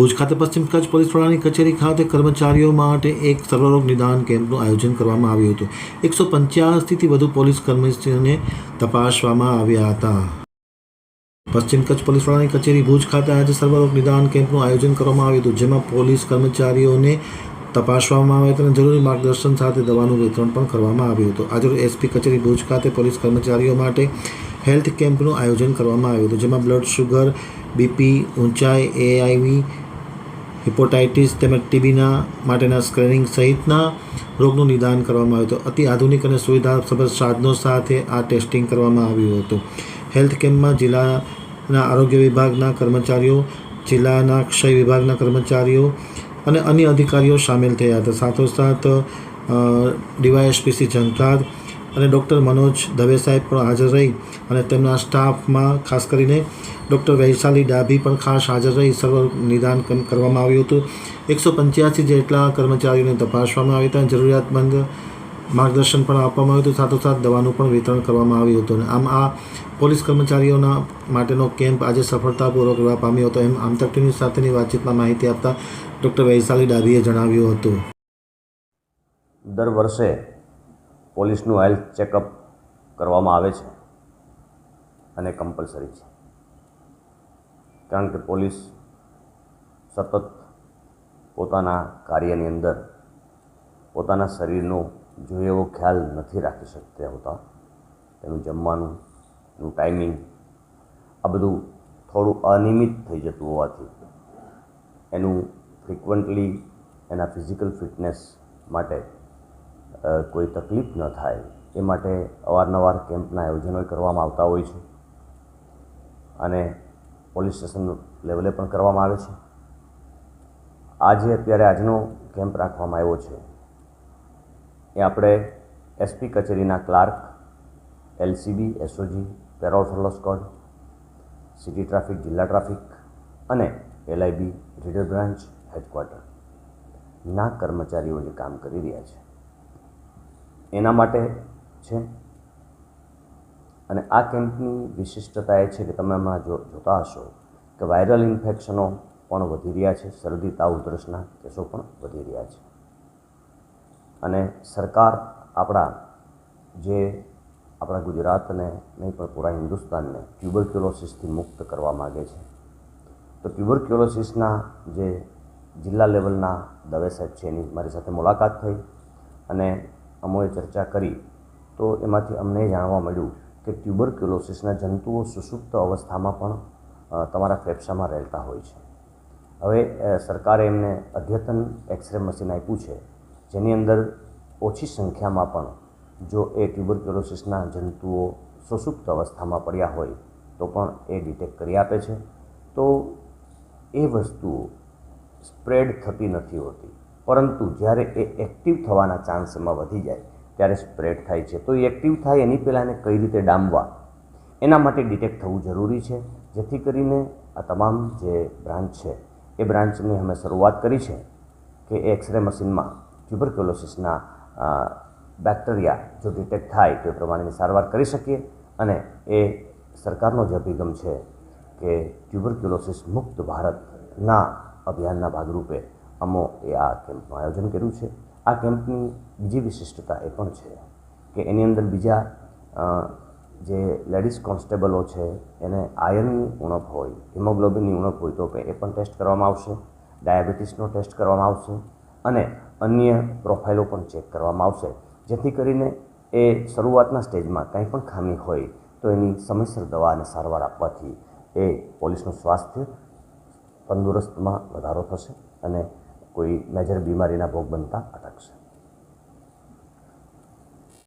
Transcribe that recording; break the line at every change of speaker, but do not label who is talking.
ભુજ ખાતે પશ્ચિમ કચ્છ પોલીસ વડાની કચેરી ખાતે કર્મચારીઓ માટે એક સર્વરોગ નિદાન કેમ્પનું આયોજન કરવામાં આવ્યું હતું. એકસો પંચ્યાસીથી વધુ પોલીસ કર્મચારીઓને તપાસવામાં આવ્યા હતા. પશ્ચિમ કચ્છ પોલીસ વડાની કચેરી ભુજ ખાતે આજે સર્વરોગ નિદાન કેમ્પનું આયોજન કરવામાં આવ્યું હતું, જેમાં પોલીસ કર્મચારીઓને તપાસવામાં આવ્યા હતા અને જરૂરી માર્ગદર્શન સાથે દવાનું વિતરણ પણ કરવામાં આવ્યું હતું. આજે એસપી કચેરી ભુજ ખાતે પોલીસ કર્મચારીઓ માટે હેલ્થ કેમ્પનું આયોજન કરવામાં આવ્યું હતું, જેમાં બ્લડ શુગર, બીપી ઊંચાઈ, એઆઈવી હિપોટાઇટિસ તેમજ ટીબીના માટેના સ્ક્રીનિંગ સહિતના રોગનું નિદાન કરવામાં આવ્યું હતું. અતિ આધુનિક અને સુવિધાસભર સાધનો સાથે આ ટેસ્ટિંગ કરવામાં આવ્યું હતું. હેલ્થ કેમ્પમાં જિલ્લાના આરોગ્ય વિભાગના કર્મચારીઓ, જિલ્લાના ક્ષય વિભાગના કર્મચારીઓ અને અન્ય અધિકારીઓ સામેલ થયા હતા. સાથોસાથ ડીવાયએસપીસી ઝંકાર અને ડૉક્ટર મનોજ દવે સાહેબ પણ હાજર રહી અને તેમના સ્ટાફમાં ખાસ કરીને ડૉક્ટર વૈશાલી ડાભી પણ ખાસ હાજર રહી. સર્વ નિદાન કરવામાં આવ્યું હતું. એકસો પંચ્યાસી જેટલા કર્મચારીઓને તપાસવામાં આવ્યા હતા. જરૂરિયાતમંદ માર્ગદર્શન પણ આપવામાં આવ્યું હતું. સાથોસાથ દવાનું પણ વિતરણ કરવામાં આવ્યું હતું. અને આમ આ પોલીસ કર્મચારીઓના માટેનો કેમ્પ આજે સફળતાપૂર્વક રહેવા પામ્યો હતો એમ આમતક સાથેની વાતચીતમાં માહિતી આપતા ડૉક્ટર વૈશાલી ડાભીએ જણાવ્યું હતું.
દર વર્ષે પોલીસનું હેલ્થ ચેકઅપ કરવામાં આવે છે અને કમ્પલસરી છે. કારણ કે પોલીસ સતત પોતાના કાર્યની અંદર પોતાના શરીરનો જોઈએ એવો ખ્યાલ નથી રાખી શકતા હોતા. તેનું જમવાનું, એનું ટાઈમિંગ આ બધું થોડું અનિયમિત થઈ જતું હોવાથી એનું ફ્રિકવન્ટલી એના ફિઝિકલ ફિટનેસ માટે કોઈ તકલીફ ન થાય. એ માટે અવારનવાર કેમ્પના આયોજનો કરવામાં આવતા હોય છે. અને પોલીસ સ્ટેશન લેવલે પણ કરવામાં આવે છે. આજે અત્યારે આજનો કેમ્પ રાખવામાં આવ્યો છે. એ આપણે એસપી કચેરીના clerk, LCB, SOG, parole furlough squad, city traffic, જિલ્લા ટ્રાફિક અને એલઆઈબી, રીડર બ્રાન્ચ, હેડક્વાર્ટર ના કર્મચારીઓ જે કામ કરી રહ્યા છે. એના માટે છે? અને આ કેમ્પની વિશિષ્ટતા એ છે કે તમે જો, જોતા હશો કે વાયરલ ઇન્ફેક્શનો પણ વધી રહ્યા છે, શરદી, તાવ, ઉધરસના કેસો પણ વધી રહ્યા છે. અને સરકાર આપણા જે આપણા ગુજરાતને નહીં પણ પૂરા હિન્દુસ્તાનને ટ્યુબરક્યુલોસિસથી મુક્ત કરવા માગે છે. તો ટ્યુબરક્યુલોસિસના જે જિલ્લા લેવલના દવે સાહેબ છે એની મારી સાથે મુલાકાત થઈ અને અમોએ ચર્ચા કરી. તો એમાંથી અમને જાણવા મળ્યું કે ટ્યુબરક્યુલોસિસના જંતુઓ સુસુપ્ત અવસ્થામાં પણ તમારા ફેફસામાં રહેતા હોય છે. હવે સરકારે એમને અદ્યતન એક્સરે મશીન આપ્યું છે, જેની અંદર ઓછી સંખ્યામાં પણ જો એ ટ્યુબરક્યુલોસિસના જંતુઓ સુસુપ્ત અવસ્થામાં પડ્યા હોય, તો પણ એ ડિટેક્ટ કરી આપે છે. તો એ વસ્તુઓ સ્પ્રેડ થતી નથી હોતી. પરંતુ જ્યારે એ એક્ટિવ થવાના ચાન્સમાં વધી જાય, ત્યારે સ્પ્રેડ થાય છે. તો એ એક્ટિવ થાય એની પહેલાં એને કઈ રીતે ડામવા? એના માટે ડિટેક્ટ થવું જરૂરી છે. જેથી કરીને આ તમામ જે બ્રાન્ચ છે, એ બ્રાન્ચની અમે શરૂઆત કરી છે કે એ એક્સરે મશીનમાં ટ્યુબરક્યુલોસિસના બેક્ટેરિયા જો ડિટેક્ટ થાય તો એ પ્રમાણેની સારવાર કરી શકીએ અને એ સરકારનો જે અભિગમ છે કે ટ્યુબરક્યુલોસિસ મુક્ત ભારતના અભિયાનના ભાગરૂપે અમો એ આ કેમ્પનું આયોજન કર્યું છે. આ કેમ્પની બીજી વિશિષ્ટતા એ પણ છે કે એની અંદર બીજા જે લેડીઝ કોન્સ્ટેબલો છે, એને આયર્નની ઉણપ હોય, હિમોગ્લોબિનની ઉણપ હોય તો એ પણ ટેસ્ટ કરવામાં આવશે, ડાયાબિટીસનો ટેસ્ટ કરવામાં આવશે અને અન્ય પ્રોફાઇલો પણ ચેક કરવામાં આવશે. જેથી કરીને એ શરૂઆતના સ્ટેજમાં કંઈ પણ ખામી હોય તો એની સમયસર દવા અને સારવાર આપવાથી એ પોલીસનું સ્વાસ્થ્ય તંદુરસ્તમાં વધારો થશે અને કોઈ મેજર બીમારીના ભોગ બનતા અટકશે.